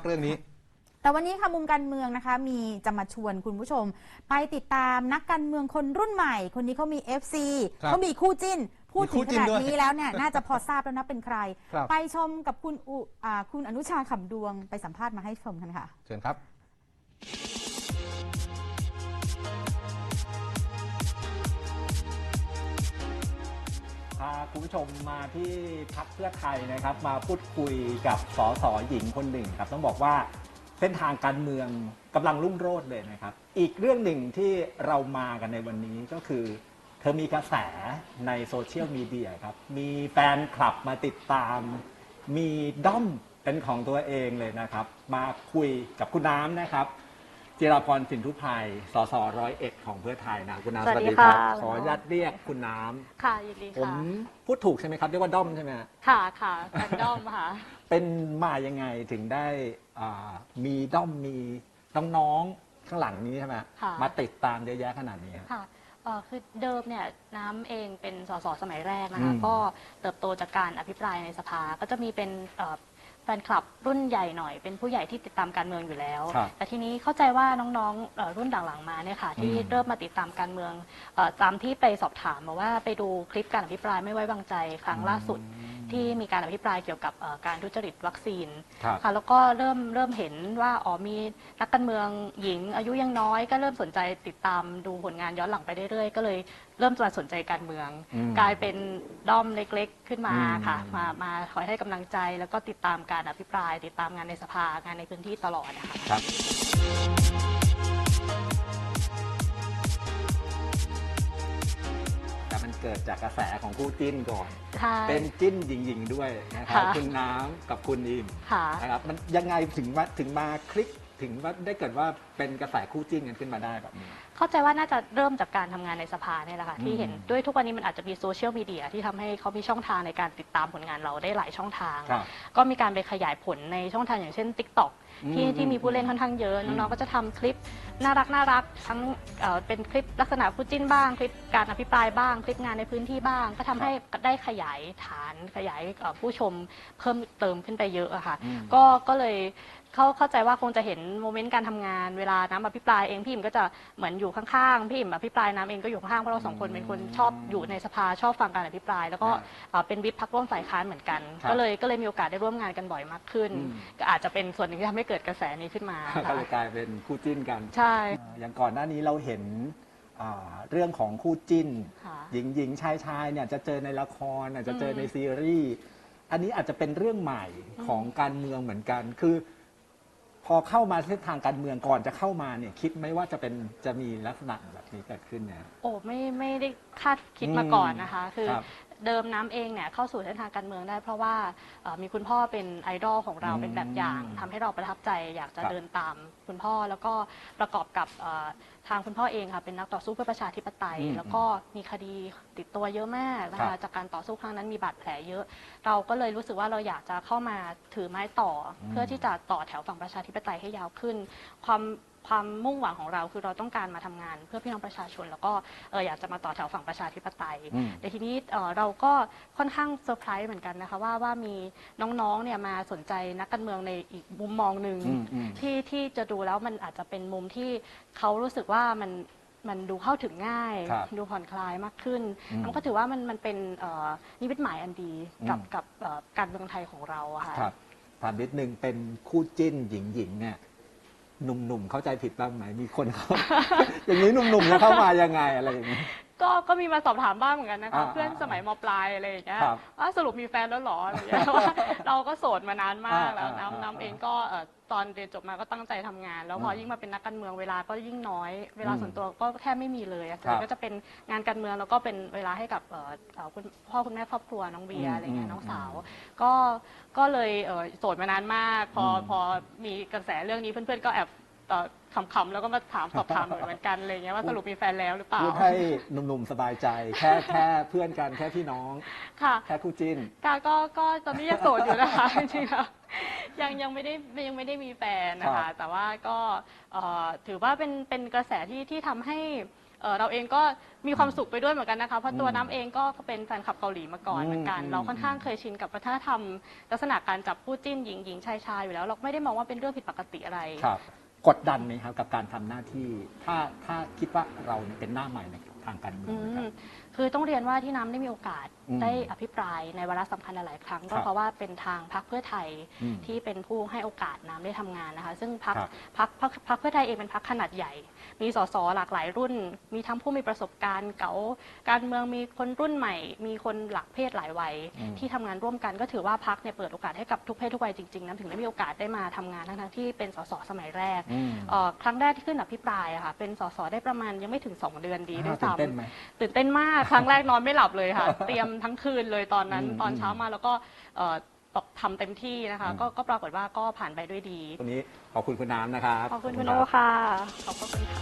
พักเรื่องนี้ แต่วันนี้ค่ะมุมการเมืองนะคะ มีจะมาชวนคุณผู้ชม ไปติดตามนักการเมืองคนรุ่นใหม่ คนนี้เขามี FC ครับเขามีคู่จิ้น พูดถึงมีคู่ขจิ้นนาดด้วยนี้แล้วเนี่ยน่าจะพอทราบแล้วนะเป็นใคร ครับ ไปชมกับคุณอุอ่าคุณอนุชาขำดวงไปสัมภาษณ์มาให้ชมกันค่ะ เชิญครับ คุณผู้ชมมาที่พักเพื่อไทยนะครับ มาพูดคุยกับสสหญิงคนหนึ่งครับ ต้องบอกว่าเส้นทางการเมืองกำลังรุ่งโรจน์เลยนะครับ อีกเรื่องหนึ่งที่เรามากันในวันนี้ก็คือ เธอมีกระแสในโซเชียลมีเดียครับ มีแฟนคลับมาติดตาม มีด้อมเป็นของตัวเองเลยนะครับ มาคุยกับคุณน้ำนะครับ จิราพรสินทุพายสสร้อยเอ็ดของเพื่อไทยนะคุณน้ำสวัสดีค่ะ ขออนุญาตเรียกคุณน้ำค่ะยินดีผมค่ะพูดถูกใช่ไหมครับ เรียกว่าด้อมใช่ไหมฮะค่ะค่ะแฟนดอมค่ะ เป็นมายังไงถึงได้อ่ามีด้อมมีน้องๆข้างหลังนี้ใช่ไหมค่ะ มาติดตามเยอะแยะขนาดนี้ฮะ ค่ะเอ่อคือเดิมเนี่ยน้ำเองเป็นสสสมัยแรกนะคะอืมก็เติบโตจากการอภิปรายในสภาก็จะมีเป็นเอ่อ แฟนคลับรุ่นใหญ่หน่อย เป็นผู้ใหญ่ที่ติดตามการเมืองอยู่แล้ว ครับแต่ทีนี้เข้าใจว่าน้องๆเอ่อรุ่นหลังๆมาเนี่ยค่ะที่อืม เริ่มมาติดตามการเมืองเอ่อตามที่ไปสอบถามมาว่าไปดูคลิปการอภิปรายไม่ไว้วางใจครั้งล่าสุด ที่มีการอภิปรายเกี่ยวกับเอ่อการทุจริตวัคซีนครับค่ะแล้วก็เริ่มเริ่มเห็นว่าอ๋อมีนักการเมืองหญิงอายุยังน้อย ก็เริ่มสนใจติดตามดูผลงานย้อนหลังไปเรื่อยๆ ก็เลยเริ่มมาสนใจการเมืองอืมกลายเป็นด้อมเล็กๆ ขึ้นมาอืมค่ะ มามาคอยให้กำลังใจ แล้วก็ติดตามการอภิปราย ติดตามงานในสภางานในพื้นที่ตลอดนะคะครับ เกิดจากกระแสของคู่จิ้นก่อน ใช่ เป็นจิ้นหญิงๆด้วยนะครับค่ะคุณน้ำกับคุณอิมค่ะ นะครับมันยังไงถึงมาถึงมาคลิกถึงว่าได้เกิดว่าเป็นกระแสคู่จิ้นกันขึ้นมาได้แบบนี้ เข้าใจว่าน่าจะเริ่มจากการทำงานในสภาเนี่ยแหละค่ะอืมที่เห็นด้วยทุกวันนี้มันอาจจะมีโซเชียลมีเดียที่ทำให้เขามีช่องทางในการติดตามผลงานเราได้หลายช่องทาง ครับก็มีการไปขยายผลในช่องทางอย่างเช่น TikTok ที่อืมที่มีผู้เล่นค่อนข้างเยอะอืมน้องๆก็จะทำคลิปน่ารักน่ารักทั้งเอ่อเป็นคลิปลักษณะคู่จิ้นบ้าง คลิปการอภิปรายบ้าง คลิปงานในพื้นที่บ้าง ก็ทำให้ได้ขยายฐานขยายเอ่อผู้ชมเพิ่มเติมขึ้นไปเยอะอะค่ะอืมก็ก็เลยเขาเข้าใจว่าคงจะเห็นโมเมนต์การทำงานเวลาน้ำอภิปรายเองพี่อิมก็จะเหมือนอยู่ข้างๆพี่อิมอภิปรายน้ำเองก็อยู่ข้างๆเพราะเราสองคนเป็นคนชอบอยู่ในสภาชอบฟังการอภิปราย แล้วก็ครับเอ่อเป็นวิปพักร่วมฝ่ายค้านเหมือนกัน ครับ ก็เลยก็เลยมีโอกาสได้ร่วมงานกันบ่อยมากขึ้นอืมก็อาจจะเป็นส่วนหนึ่งที่ทำให้เกิดกระแสนี้ขึ้นมาก็ค่ะ เลยกลายเป็นคู่จิ้นกันใช่ อ่าอย่างก่อนหน้านี้เราเห็นอ่าเรื่องของคู่จิ้น ค่ะ หญิงหญิงชายชายเนี่ยจะเจอในละครอาจจะเจอในอืมซีรีส์อันนี้อาจจะเป็นเรื่องใหม่ของการเมืองเหมือนกัน คือ พอเข้ามาเส้นทางการเมืองก่อนจะเข้ามาเนี่ยคิดไหมว่าจะเป็นจะมีลักษณะแบบนี้เกิดขึ้นเนี่ย โอ้ไม่ไม่ได้คาดคิดอืมมาก่อนนะคะ คือครับ เดิมน้ำเองเนี่ยเข้าสู่เส้นทางการเมืองได้ เพราะว่าเอ่อมีคุณพ่อเป็นไอดอลของเราอืมเป็นแบบอย่างทำให้เราประทับใจ อยากจะครับ เดินตามคุณพ่อแล้วก็ประกอบกับเอ่อทางคุณพ่อเองค่ะเป็นนักต่อสู้เพื่อประชาธิปไตย อืมแล้วก็มีคดีติดตัวเยอะมากนะครัคะบจากการต่อสู้ครั้งนั้นมีบาดแผลเยอะ เราก็เลยรู้สึกว่าเราอยากจะเข้ามาถือไม้ต่ออม เพื่อที่จะต่อแถวฝั่งประชาธิปไตยให้ยาวขึ้น ความความมุ่งหวังของเราคือเราต้องการมาทำงาน เพื่อพี่น้องประชาชน แล้วก็เอออยากจะมาต่อแถวฝั่งประชาธิปไตย อืม แต่ทีนี้เอ่อเราก็ค่อนข้างเซอร์ไพรส์เหมือนกันนะคะว่าว่ามีน้องๆเนี่ยมาสนใจนักการเมืองในอีกมุมมองหนึ่งอืมอืมที่ที่จะดูแล้วมันอาจจะเป็นมุมที่เขารู้สึกว่ามันมันดูเข้าถึงง่าย ครับดูผ่อนคลายมากขึ้นอืมมันก็ถือว่ามันมันเป็นเอ่อนิมิตหมายอันดีกับอืม กับเอ่อการเมืองไทยของเราอะค่ะ ครับถามนิดนึงเป็นคู่จิ้นหญิงหญิงๆเนี่ยหนุ่มๆเข้าใจผิดบ้างไหมมีคนเขา อย่างนี้หนุ่มๆจะเข้ามายังไงอะไรอย่างนี้ ก็ก็มีมาสอบถามบ้างเหมือนกันนะคะอ่าเพื่อนสมัยมปลายอะไรอย่างเงี้ยครับว่าสรุปมีแฟนแล้วเหรออะไรอย่างเงี้ยว่าเราก็โสดมานานมากแล้วอ่าอ่าน้ำน้ำเองก็เอ่อตอนเรียนจบมาก็ตั้งใจทำงาน แล้วพออมยิ่งมาเป็นนักการเมืองเวลาก็ยิ่งน้อย เวลาอืมส่วนตัวก็แทบไม่มีเลยอะครับก็จะเป็นงานการเมืองแล้วก็เป็นเวลาให้กับเอ่อเอ่อคุณพ่อคุณแม่ครอบครัวน้องเบียอืมร์อะไรเงี้อืยมน้องสาวอืมก็ก็เลยเอ่อโสดมานานมาก พออม พอมีกระแสเรื่องนี้เพื่อนๆก็แอบ เอ่อขำๆแล้วก็มาถามสอบถามเหมือนกันอะไรเงี้ยว่าสรุปมีแฟนแล้วหรือเปล่าพูดให้หนุ่มๆสบายใจ แค่แค่เพื่อนกันแค่พี่น้อง ค่ะ แค่คู่จิ้นค่ะก็ก็ตอนนี้ยังโสดอยู่นะคะ จริงๆแล้วยังยังไม่ได้ยังไม่ได้มีแฟนนะครัคะ บแต่ว่าก็เอ่อถือว่าเป็นเป็นกระแสที่ที่ทำให้เอ่อเราเองก็มีความสุขไปด้วยเหมือนกันนะคะเพราะตัวอืมน้ำเองก็เป็นแฟนคลับเกาหลีมาก่อนอืมเหมือนกัน อืม เราค่อนข้างเคยชินกับวัฒนธรรม ลักษณะการจับคู่จิ้นหญิงหญิงชายชายอยู่แล้ว เราไม่ได้มองว่าเป็นเรื่องผิดปกติอะไร ครับ กดดันไหมครับกับการทำหน้าที่ ถ้าถ้าคิดว่าเราเนี่ยเป็นหน้าใหม่ในทางการเมืองนะครับคือต้องเรียนว่าที่น้ำได้มีโอกาสอืมได้อภิปรายในวาระสำคัญหลายๆครั้งครัก็บเพราะว่าเป็นทางพรรคเพื่อไทยอืมที่เป็นผู้ให้โอกาสน้ำได้ทำงานนะคะ ซึ่งพรรคครับพรรคพรรคพรรคเพื่อไทยเองเป็นพรรคขนาดใหญ่ มีสสหลากหลายรุ่น มีทั้งผู้มีประสบการณ์เก๋าการเมืองมีคนรุ่นใหม่ มีคนหลักเพศหลายวัยอืม ที่ทำงานร่วมกันก็ถือว่าพรรคเนี่ยเปิดโอกาสให้กับทุกเพศทุกวัยจริงๆน้ำถึงได้มีโอกาสได้มาทำงานทั้งๆที่เป็นสสสมัยแรก อืมเอ่อครั้งแรกที่ขึ้นอภิปรายอะค่ะเป็นสสได้ประมาณยังไม่ถึง 2 เดือนดีด้วยตื่นซ้ำเต้นไหม ตื่นเต้นมากครั้งแรกนอนไม่หลับเลยค่ะ เตรียมทั้งคืนเลยตอนนั้น อืมตอนเช้ามาแล้วก็เอ่อบอกทำเต็มที่นะคะ อืม ก็ก็ปรากฏว่าก็ผ่านไปด้วยดี วันนี้ขอบคุณคุณน้ำนะครับ ขอบคุณคุณรัโอค่ะ ขอบพระคุณค่ะ